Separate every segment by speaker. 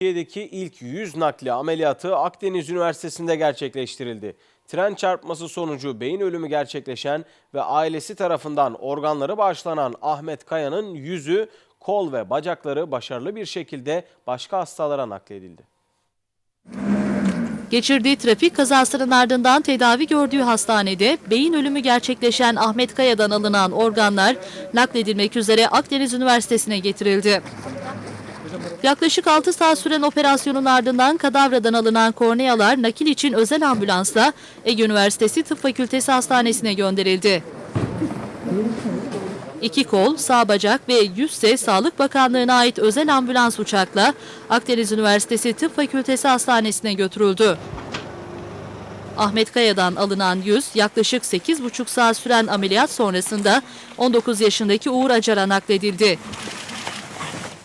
Speaker 1: Türkiye'deki ilk yüz nakli ameliyatı Akdeniz Üniversitesi'nde gerçekleştirildi. Tren çarpması sonucu beyin ölümü gerçekleşen ve ailesi tarafından organları bağışlanan Ahmet Kaya'nın yüzü, kol ve bacakları başarılı bir şekilde başka hastalara nakledildi.
Speaker 2: Geçirdiği trafik kazasının ardından tedavi gördüğü hastanede beyin ölümü gerçekleşen Ahmet Kaya'dan alınan organlar nakledilmek üzere Akdeniz Üniversitesi'ne getirildi. Yaklaşık 6 saat süren operasyonun ardından kadavradan alınan kornealar nakil için özel ambulansla Ege Üniversitesi Tıp Fakültesi Hastanesi'ne gönderildi. İki kol, sağ bacak ve yüz ise Sağlık Bakanlığı'na ait özel ambulans uçakla Akdeniz Üniversitesi Tıp Fakültesi Hastanesi'ne götürüldü. Ahmet Kaya'dan alınan yüz yaklaşık 8,5 saat süren ameliyat sonrasında 19 yaşındaki Uğur Acar'a nakledildi.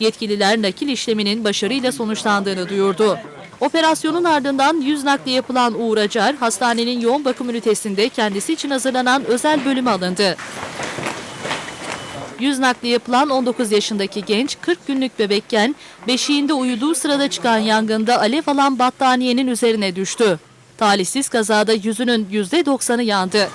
Speaker 2: Yetkililer nakil işleminin başarıyla sonuçlandığını duyurdu. Operasyonun ardından yüz nakli yapılan Uğur Acar, hastanenin yoğun bakım ünitesinde kendisi için hazırlanan özel bölüme alındı. Yüz nakli yapılan 19 yaşındaki genç 40 günlük bebekken beşiğinde uyuduğu sırada çıkan yangında alev alan battaniyenin üzerine düştü. Talihsiz kazada yüzünün %90'ı yandı.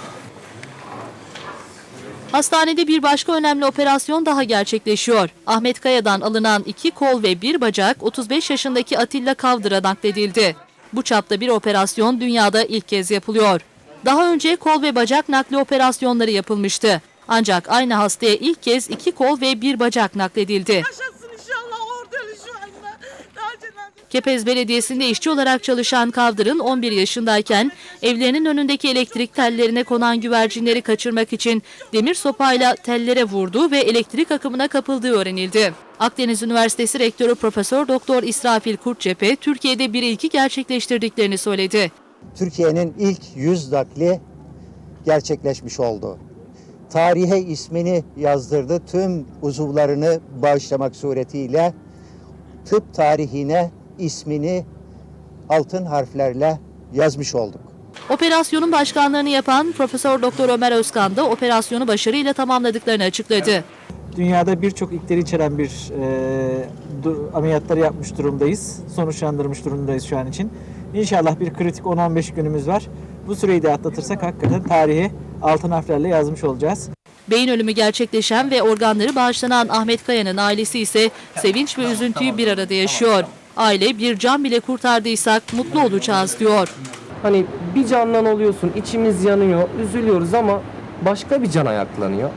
Speaker 2: Hastanede bir başka önemli operasyon daha gerçekleşiyor. Ahmet Kaya'dan alınan iki kol ve bir bacak 35 yaşındaki Atilla Kavdır'a nakledildi. Bu çapta bir operasyon dünyada ilk kez yapılıyor. Daha önce kol ve bacak nakli operasyonları yapılmıştı. Ancak aynı hastaya ilk kez iki kol ve bir bacak nakledildi.
Speaker 3: Yaşasın inşallah orada şu anda.
Speaker 2: Kepez Belediyesi'nde işçi olarak çalışan Kavdır'ın 11 yaşındayken evlerinin önündeki elektrik tellerine konan güvercinleri kaçırmak için demir sopayla tellere vurduğu ve elektrik akımına kapıldığı öğrenildi. Akdeniz Üniversitesi Rektörü Profesör Doktor İsrafil Kurtçepe Türkiye'de bir ilki gerçekleştirdiklerini söyledi.
Speaker 4: Türkiye'nin ilk yüz nakli gerçekleşmiş oldu. Tarihe ismini yazdırdı. Tüm uzuvlarını bağışlamak suretiyle tıp tarihine ismini altın harflerle yazmış olduk.
Speaker 2: Operasyonun başkanlığını yapan Profesör Doktor Ömer Özkan da operasyonu başarıyla tamamladıklarını açıkladı.
Speaker 5: Dünyada birçok ilkleri içeren bir e, du- ameliyatları yapmış durumdayız. Sonuçlandırmış durumdayız şu an için. İnşallah bir kritik 10-15 günümüz var. Bu süreyi de atlatırsak hakikaten tarihi altın harflerle yazmış olacağız.
Speaker 2: Beyin ölümü gerçekleşen ve organları bağışlanan Ahmet Kaya'nın ailesi ise sevinç ve üzüntüyü bir arada yaşıyor. Aile bir can bile kurtardıysak mutlu olacağız diyor.
Speaker 6: Hani bir candan oluyorsun, içimiz yanıyor, üzülüyoruz ama başka bir can ayaklanıyor.